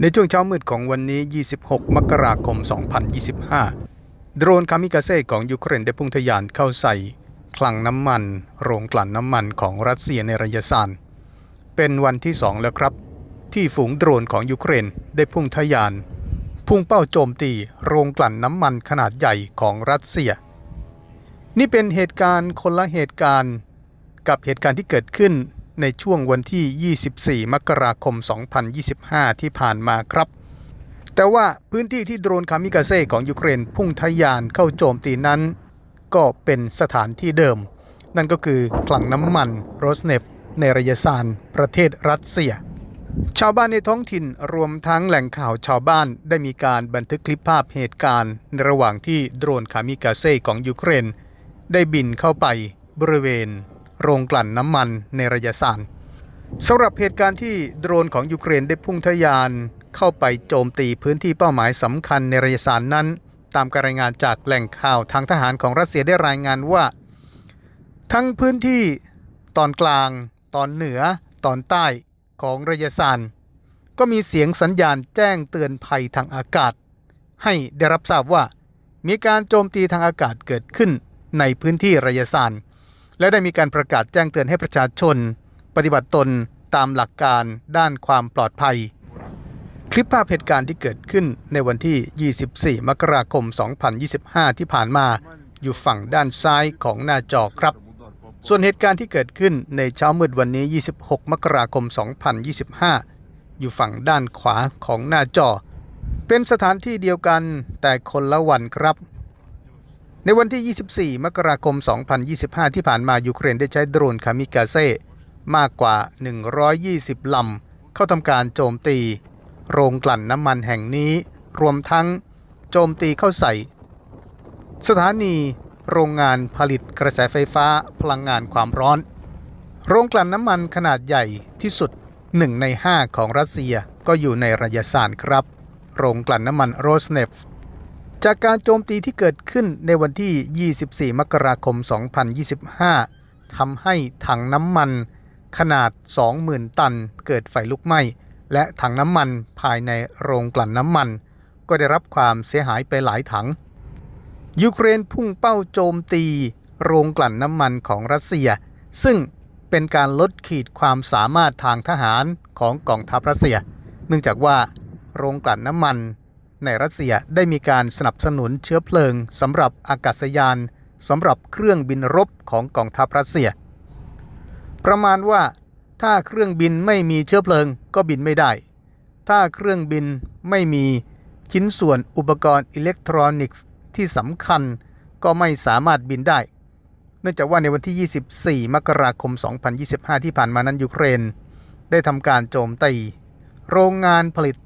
ในช่วงเช้ามืดของวันนี้ 26 มกราคม 2025 โดรนคามิกาเซ่ของยูเครนได้พุ่งทะยานเข้าใส่ คลังน้ำมัน โรงกลั่นน้ำมันของรัสเซียในระยะสั้นเป็นวันที่สองแล้วครับ ที่ฝูงโดรนของยูเครนได้พุ่งทะยาน พุ่งเป้าโจมตีโรงกลั่นน้ำมันขนาดใหญ่ของรัสเซีย นี่เป็นเหตุการณ์คนละเหตุการณ์ กับเหตุการณ์ที่เกิดขึ้น ในช่วงวันที่ 24 มกราคม 2025 ที่ผ่านมาครับ แต่ว่าพื้นที่ที่โดรนคามิกาเซ่ของยูเครนพุ่งทะยานเข้าโจมตีนั้น ก็เป็นสถานที่เดิม นั่นก็คือคลังน้ำมันโรสเนฟในระยะซานประเทศรัสเซีย ชาวบ้านในท้องถิ่นรวมทั้งแหล่งข่าวชาวบ้านได้มีการบันทึกคลิปภาพเหตุการณ์ในระหว่างที่โดรนคามิกาเซ่ของยูเครน ได้บินเข้าไปบริเวณ โรงกลั่นน้ำมันในระยะสั้นสำหรับเหตุการณ์ที่โดรนของยูเครนได้พุ่งทะยานเข้าไปโจมตีพื้นที่เป้าหมายสำคัญในระยะสั้นนั้น ตามการรายงานจากแหล่งข่าวทางทหารของรัสเซียได้รายงานว่า ทั้งพื้นที่ตอนกลาง ตอนเหนือ ตอนใต้ของระยะสั้นก็มีเสียงสัญญาณแจ้งเตือนภัยทางอากาศ ให้ได้รับทราบว่า มีการโจมตีทางอากาศเกิดขึ้นในพื้นที่ระยะสั้น และได้มีการประกาศแจ้งเตือนให้ประชาชน ปฏิบัติตนตามหลักการด้านความปลอดภัย คลิปภาพเหตุการณ์ที่เกิดขึ้นในวันที่ 24 มกราคม 2025 ที่ผ่านมาอยู่ฝั่งด้านซ้ายของหน้าจอครับ ส่วนเหตุการณ์ที่เกิดขึ้นในเช้ามืดวันนี้ 26 มกราคม 2025 อยู่ฝั่งด้านขวาของหน้าจอ เป็นสถานที่เดียวกันแต่คนละวันครับ ในวันที่ 24 มกราคม 2025 ที่ผ่านมายูเครนได้ใช้โดรนคามิกาเซ่มากกว่า 120 ลำ เข้าทำการโจมตี โรงกลั่นน้ำมันแห่งนี้ รวมทั้งโจมตีเข้าใส่ สถานีโรงงานผลิตกระแสไฟฟ้าพลังงานความร้อน โรงกลั่นน้ำมันขนาดใหญ่ที่สุด 1 ใน 5 ของรัสเซียก็อยู่ในระยะสานครับ โรงกลั่นน้ำมันโรสเนฟ จากการโจมตีที่เกิดขึ้นในวันที่ 24 มกราคม 2025 ทำให้ถังน้ำมันขนาด 20,000 ตันเกิดไฟลุกไหม้ และถังน้ำมันภายในโรงกลั่นน้ำมัน ก็ได้รับความเสียหายไปหลายถัง ยูเครนพุ่งเป้าโจมตี โรงกลั่นน้ำมันของรัสเซีย ซึ่งเป็นการลดขีดความสามารถทางทหารของกองทัพรัสเซีย เนื่องจากว่าโรงกลั่นน้ำมัน ในรัสเซียได้มีการสนับสนุนเชื้อเพลิงสำหรับอากาศยานสำหรับเครื่องบินรบของกองทัพรัสเซีย ประมาณว่าถ้าเครื่องบินไม่มีเชื้อเพลิงก็บินไม่ได้ ถ้าเครื่องบินไม่มีชิ้นส่วนอุปกรณ์อิเล็กทรอนิกส์ที่สำคัญก็ไม่สามารถบินได้ เนื่องจากว่าในวันที่ 24 มกราคม 2025 ที่ผ่านมานั้นยูเครน ได้ทำการโจมตี โรงงานผลิต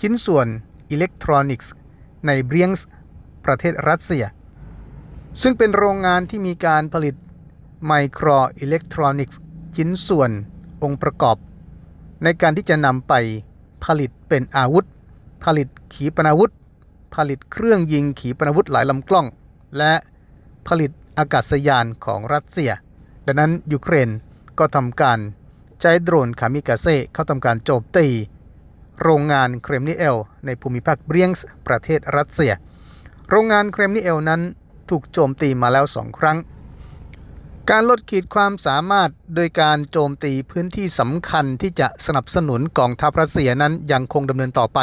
ชิ้นส่วน อิเล็กทรอนิกส์ ในเบรียงส์ประเทศรัสเซีย ซึ่งเป็นโรงงานที่มีการผลิตไมโครอิเล็กทรอนิกส์ชิ้นส่วนองค์ประกอบ ในการที่จะนำไปผลิตเป็นอาวุธ ผลิตขีปนาวุธ ผลิตเครื่องยิงขีปนาวุธหลายลำกล้อง และผลิตอากาศยานของรัสเซีย ดังนั้นยูเครนก็ทำการใช้โดรนคามิกาเซ่เข้าทำการโจมตี โรงงานเครมนิเอล ในภูมิภาคเบรียงส์ประเทศรัสเซีย โรงงานเครมนิเอลนั้นถูกโจมตีมาแล้วสองครั้ง การลดขีดความสามารถโดยการโจมตีพื้นที่สำคัญที่จะสนับสนุนกองทัพรัสเซียนั้นยังคงดำเนินต่อไป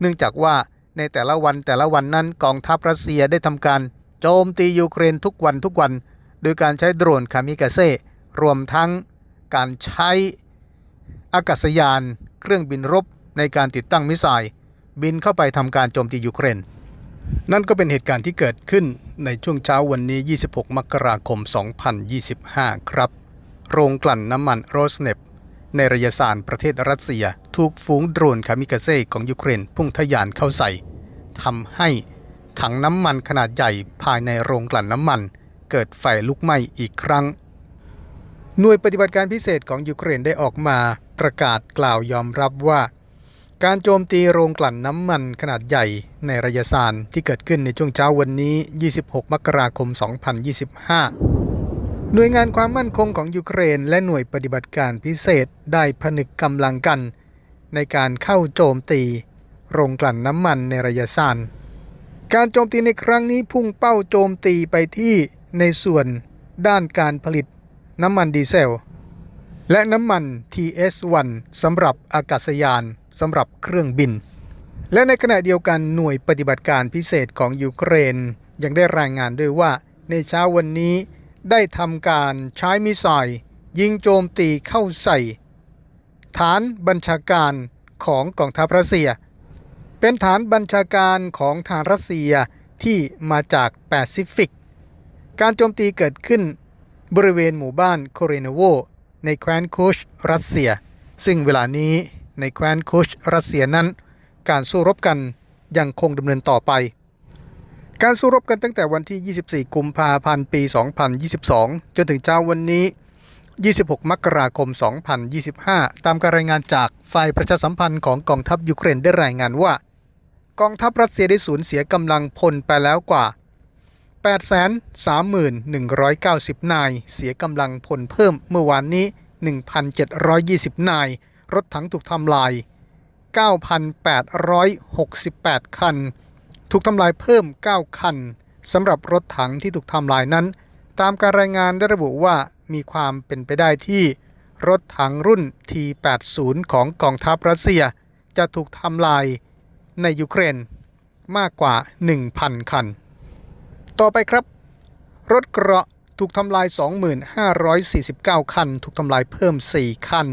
เนื่องจากว่าในแต่ละวันแต่ละวันนั้นกองทัพรัสเซียได้ทำการโจมตียูเครนทุกวันทุกวัน โดยการใช้โดรนคามิกาเซ่รวมทั้งการใช้อากาศยาน เครื่องบินรบ ในการติดตั้งมิสไซล์บินเข้าไปทำการโจมตียูเครน นั่นก็เป็นเหตุการณ์ที่เกิดขึ้นในช่วงเช้าวันนี้ 26 มกราคม 2025 ครับ โรงกลั่นน้ำมันโรสเนฟในระยะสานประเทศรัสเซีย ถูกฝูงโดรนคามิกาเซ่ของยูเครนพุ่งทะยานเข้าใส่ทำให้ถังน้ำมันขนาดใหญ่ภายในโรงกลั่นน้ำมัน เกิดไฟลุกไหม้อีกครั้ง หน่วยปฏิบัติการพิเศษของยูเครนได้ออกมาประกาศกล่าวยอมรับว่า การโจมตีโรงกลั่นน้ำมันขนาดใหญ่ในระยะสานที่เกิดขึ้นในช่วงเช้าวันนี้ 26 มกราคม 2025 หน่วยงานความมั่นคงของยูเครน และหน่วยปฏิบัติการพิเศษได้ผนึกกำลังกัน ในการเข้าโจมตี โรงกลั่นน้ำมันในระยะสั้นการโจมตีในครั้งนี้พุ่งเป้าโจมตีไปที่ในส่วนด้านการผลิตน้ำมันดีเซล และน้ำมัน TS1 สำหรับอากาศยาน สำหรับเครื่องบิน และในขณะเดียวกันหน่วยปฏิบัติการพิเศษของยูเครน ยังได้รายงานด้วยว่าในเช้าวันนี้ได้ทำการใช้มิสไซล์ยิงโจมตีเข้าใส่ ฐานบัญชาการของกองทัพรัสเซีย เป็นฐานบัญชาการของทางรัสเซียที่มาจากแปซิฟิก การโจมตีเกิดขึ้นบริเวณหมู่บ้านโคเรนโวในแคว้นคุชรัสเซีย ซึ่งเวลานี้ ในแคว้นคุชรัสเซียนั้น การสู้รบกันยังคงดำเนินต่อไป การสู้รบกันตั้งแต่วันที่ 24 กุมภาพันธ์ ปี 2022 จนถึงเช้าวันนี้ 26 มกราคม 2025 ตามการรายงานจากฝ่ายประชาสัมพันธ์ของกองทัพยูเครนได้รายงานว่า กองทัพรัสเซียได้สูญเสียกำลังพลไปแล้วกว่า 831,190 นาย เสียกำลังพลเพิ่มเมื่อวานนี้ 1,720 นาย รถถังถูกทำลาย 9,868 คัน ถูกทำลายเพิ่ม 9 คันสำหรับรถถังที่ถูกทำลายนั้น ตามการรายงานได้ระบุว่ามีความเป็นไปได้ที่ รถถังรุ่น T80 ของกองทัพรัสเซีย จะถูกทำลายในยูเครนมากกว่า 1,000 คัน ต่อไปครับ รถเกราะถูกทำลาย 2549 คัน ถูกทำลายเพิ่ม 4 คัน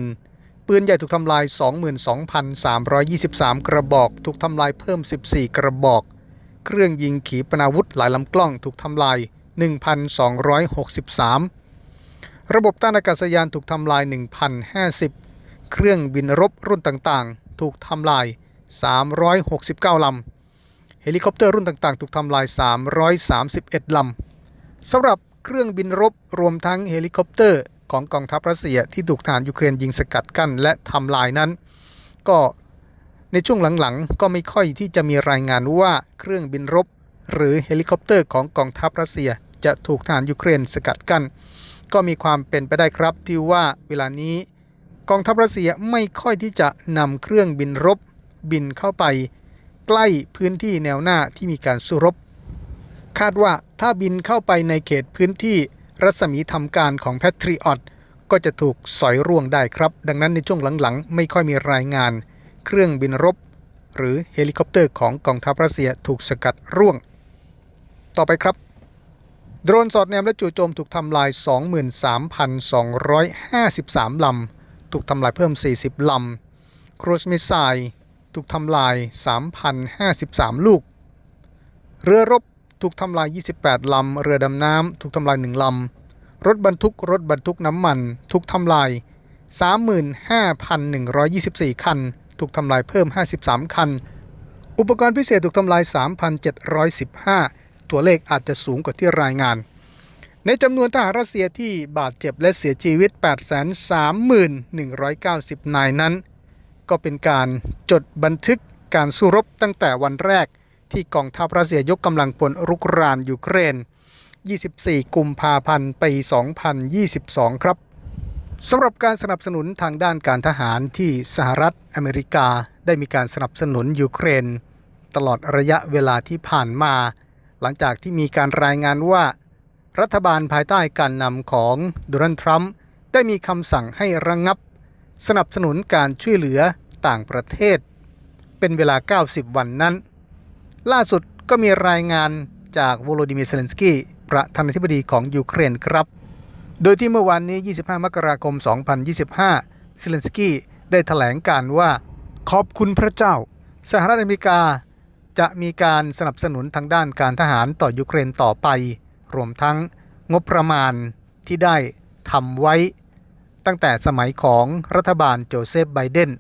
ปืนใหญ่ถูกทำลาย 22,323 กระบอก ถูกทำลายเพิ่ม 14 กระบอก เครื่องยิงขีปนาวุธหลายลำกล้องถูกทำลาย 1,263 ระบบต้านอากาศยานถูกทำลาย 1,050 เครื่องบินรบรุ่นต่างๆ ถูกทำลาย 369 ลำ เฮลิคอปเตอร์รุ่นต่างๆ ถูกทำลาย 331 ลำสำหรับเครื่องบินรบรวมทั้งเฮลิคอปเตอร์ ของกองทัพรัสเซียที่ถูกทหารยูเครนยิงสกัดกั้นและทำลายนั้น ก็ในช่วงหลังๆ ก็ไม่ค่อยที่จะมีรายงานว่าเครื่องบินรบ หรือเฮลิคอปเตอร์ของกองทัพรัสเซียจะถูกทหารยูเครนสกัดกั้น ก็มีความเป็นไปได้ครับที่ว่าเวลานี้กองทัพรัสเซียไม่ค่อยที่จะนำเครื่องบินรบบินเข้าไป ใกล้พื้นที่แนวหน้าที่มีการสู้รบ คาดว่าถ้าบินเข้าไปในเขตพื้นที่ รัศมีทำการของแพทริออตก็จะถูกสอยร่วงได้ครับ ดังนั้นในช่วงหลังๆ ไม่ค่อยมีรายงาน เครื่องบินรบ หรือเฮลิคอปเตอร์ของกองทัพรัสเซียถูกสกัดร่วง ต่อไปครับ โดรนสอดแนมและจู่โจมถูกทำลาย 23,253 ลำ ถูกทำลายเพิ่ม 40 ลำครูซมิสไซถูกทำลาย 3,053 ลูก เรือรบ ถูกทำลาย 28 ลำ เรือดำน้ำถูกทำลาย 1 ลำ รถบรรทุก รถบรรทุกน้ำมัน ถูกทำลาย 35,124 คัน ถูกทำลายเพิ่ม 53 คัน อุปกรณ์พิเศษถูกทำลาย 3,715 ตัวเลขอาจจะสูงกว่าที่รายงาน ในจำนวนทหารรัสเซียที่บาดเจ็บและเสียชีวิต 8,3190 นายนั้น ก็เป็นการจดบันทึกการสู้รบตั้งแต่วันแรก ที่กองทัพรัสเซียยกกำลังพลรุกรานยูเครน 24 กุมภาพันธ์ปี2022 ครับสำหรับการสนับสนุนทางด้านการทหารที่สหรัฐอเมริกาได้มีการสนับสนุนยูเครน ตลอดระยะเวลาที่ผ่านมา หลังจากที่มีการรายงานว่า รัฐบาลภายใต้การนำของโดนัลด์ทรัมป์ได้มีคำสั่งให้ระงงับ สนับสนุนการช่วยเหลือต่างประเทศ เป็นเวลา 90 วันนั้น ล่าสุดก็มีรายงานจากโวโลดิมีร์เซเลนสกี้ประธานาธิบดีของยูเครนครับ โดยที่เมื่อวานนี้ 25 มกราคม 2025 เซเลนสกี้ได้ถแถลงการว่า ขอบคุณพระเจ้า สหรัฐอเมริกา จะมีการสนับสนุนทางด้านการทหารต่อยูเครนต่อไป รวมทั้งงบประมาณที่ได้ทำไว้ ตั้งแต่สมัยของรัฐบาลโจเซฟไบเดน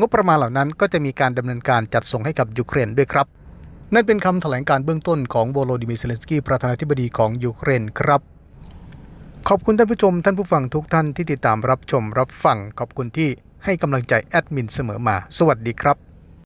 งบประมาณเหล่านั้นก็จะมีการดำเนินการจัดส่งให้กับยูเครนด้วยครับ นั่นเป็นคำแถลงการเบื้องต้นของโวโลดิมีเซเลนสกี้ประธานาธิบดีของยูเครนครับ ขอบคุณท่านผู้ชมท่านผู้ฟังทุกท่านที่ติดตามรับชมรับฟัง ขอบคุณที่ให้กำลังใจแอดมินเสมอมา สวัสดีครับ